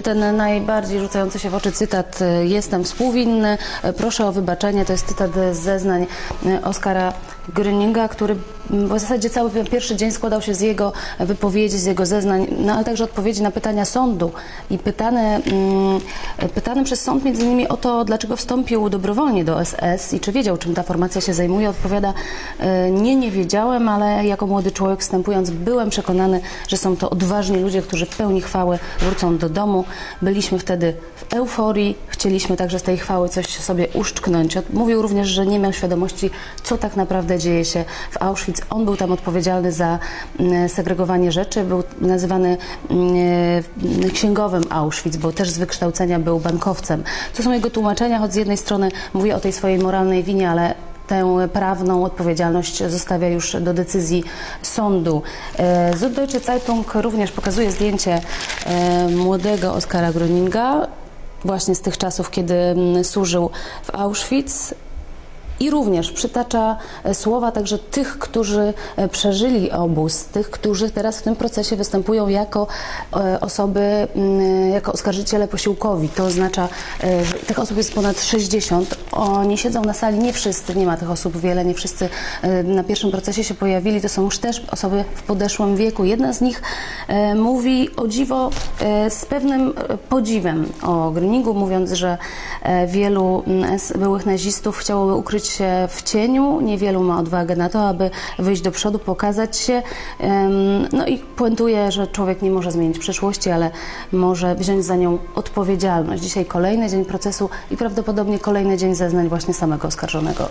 Ten najbardziej rzucający się w oczy cytat Jestem współwinny, proszę o wybaczenie. To jest cytat z zeznań e, Oskara Gröninga, który m, w zasadzie cały pierwszy dzień składał się z jego wypowiedzi, z jego zeznań, no, ale także odpowiedzi na pytania sądu. I pytany, mm, pytany przez sąd między innymi o to, dlaczego wstąpił dobrowolnie do SS i czy wiedział, czym ta formacja się zajmuje, odpowiada e, nie, nie wiedziałem, ale jako młody człowiek wstępując byłem przekonany, że są to odważni ludzie, którzy w pełni chwały wrócą do domu. Byliśmy wtedy w euforii, chcieliśmy także z tej chwały coś sobie uszczknąć. Mówił również, że nie miał świadomości, co tak naprawdę dzieje się w Auschwitz. On był tam odpowiedzialny za mm, segregowanie rzeczy, był nazywany mm, księgowym Auschwitz, bo też z wykształcenia był bankowcem. To są jego tłumaczenia, choć z jednej strony mówi o tej swojej moralnej winie, ale tę prawną odpowiedzialność zostawia już do decyzji sądu. E, Süddeutsche Zeitung również pokazuje zdjęcie e, młodego Oskara Gröninga, właśnie z tych czasów, kiedy mm, służył w Auschwitz. I również przytacza e, słowa także tych, którzy e, przeżyli obóz, tych, którzy teraz w tym procesie występują jako e, osoby, mm, jako oskarżyciele posiłkowi. To oznacza, że tych osób jest ponad 60. Oni siedzą na sali, nie wszyscy, nie ma tych osób wiele, nie wszyscy na pierwszym procesie się pojawili. To są już też osoby w podeszłym wieku. Jedna z nich mówi o dziwo z pewnym podziwem o Gryningu, mówiąc, że wielu mm, byłych nazistów chciałoby ukryć się w cieniu, niewielu ma odwagę na to, aby wyjść do przodu, pokazać się. No i puentuje, że człowiek nie może zmienić przeszłości, ale może wziąć za nią odpowiedzialność. Dzisiaj kolejny dzień procesu i prawdopodobnie kolejny dzień zeznań właśnie samego oskarżonego.